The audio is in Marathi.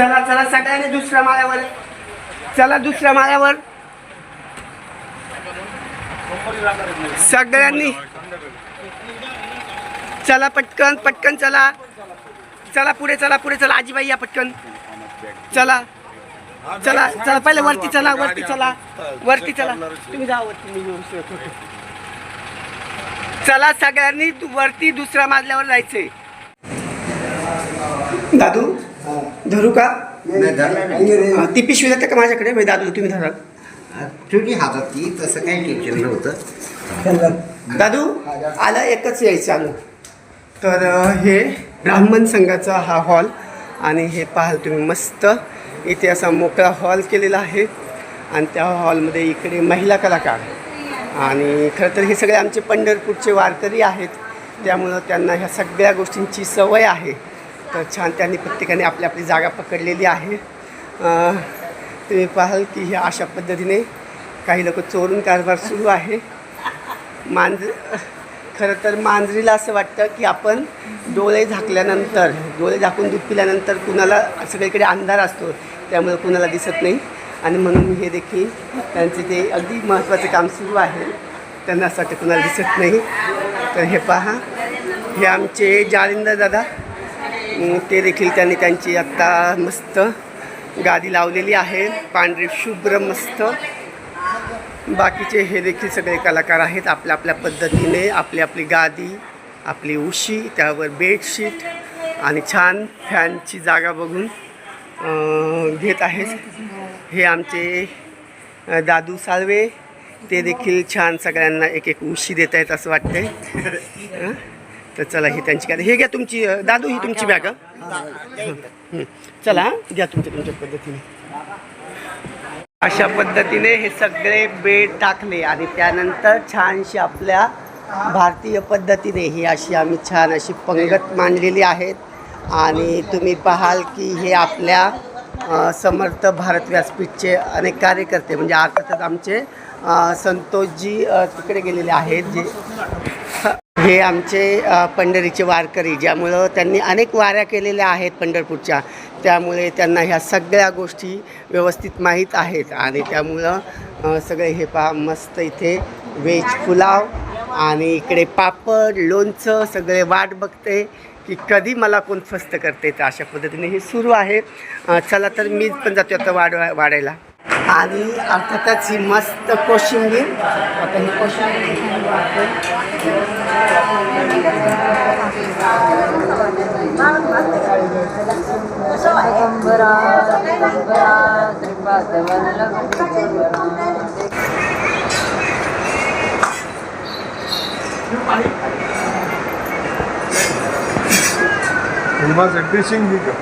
चला चला सगळ्यांनी दुसऱ्या माळ्यावर. चला दुसऱ्या माळ्यावर. सगळ्यांनी. चला पटकन पटकन चला. चला पुढे चला पुढे चला. आजीबाई या पटकन. चला. चला चला. पहिले वरती चला वरती चला. वरती चला. तुम्ही जा वरती चला सगळ्यांनी वरती दुसऱ्या माजल्यावर जायचंय. दादू धरू का? हा, ती पिशवी जाते का माझ्याकडे? मी दादू तुम्ही धरा तुझी हातात ती तसं काही टेन्शन नव्हतं. दादू आला एकच यायचं आलं. तर अ, हे ब्राह्मण संघाचा हा हॉल आणि हे पाहाल तुम्ही मस्त. इथे असा मोकळा हॉल केलेला आहे. आणि त्या हॉलमध्ये इकडे महिला कलाकार. आणि खरं तर हे सगळे आमचे पंढरपूरचे वारकरी आहेत. त्यामुळं त्यांना ह्या सगळ्या गोष्टींची सवय आहे. तर छान त्यांनी प्रत्येकाने आपली आपली जागा पकडलेली आहे. तुम्ही पाहाल की ह्या अशा पद्धतीने काही लोक चोरून कारभार सुरू आहे. मांज खरं तर मांजरीला असं वाटतं की आपण डोळे झाकल्यानंतर डोळे झाकून दूध पिल्यानंतर कुणाला सगळीकडे अंधार असतो त्यामुळे कुणाला दिसत नाही. आणि म्हणून हे देखील त्यांचे ते अगदी महत्त्वाचं काम सुरू आहे. त्यांना असं वाटतं कुणाला दिसत नाही. तर हे पहा. हे आमचे जालिंदर दादा. ते देखील त्यांनी त्यांची आत्ता मस्त गादी लावलेली आहे. पांढरी शुभ्र मस्त. बाकीचे हे देखील सगळे कलाकार आहेत आपल्या आपल्या पद्धतीने. आपली आपली गादी आपली उशी त्यावर बेडशीट आणि छान फॅनची जागा बघून घेत आहेत. हे आमचे दादू साळवे. ते देखील छान सगळ्यांना एक एक उशी देत आहेत असं वाटतंय. तर चला ही त्यांची काय हे घ्या तुमची दादू ही तुमची बॅग चला घ्या तुमच्या तुमच्या पद्धतीने. अशा पद्धतीने हे सगळे बेड टाकले आणि त्यानंतर छानशी आपल्या भारतीय पद्धतीने ही अशी आम्ही छान अशी पंगत मांडलेली आहेत. आणि तुम्ही पाहाल की हे आपल्या समर्थ भारत व्यासपीठचे अनेक कार्यकर्ते म्हणजे अर्थातच आमचे संतोषजी तिकडे गेलेले आहेत जे हे आमचे पंढरीचे वारकरी ज्यामुळं त्यांनी अनेक वाऱ्या केलेल्या आहेत पंढरपूरच्या. त्यामुळे त्यांना ह्या सगळ्या गोष्टी व्यवस्थित माहीत आहेत आणि त्यामुळं सगळे हे पहा मस्त इथे व्हेज पुलाव आणि इकडे पापड लोणचं सगळे वाट बघते की कधी मला कोण फस्त करते. तर अशा पद्धतीने हे सुरू आहे. चला तर मी पण जातो आता वाढवा वाढायला. आणि अर्थातच ही मस्त कोशिंबीर. आता ही कोशिंबीर आपण माझं ड्रेसिंग बी का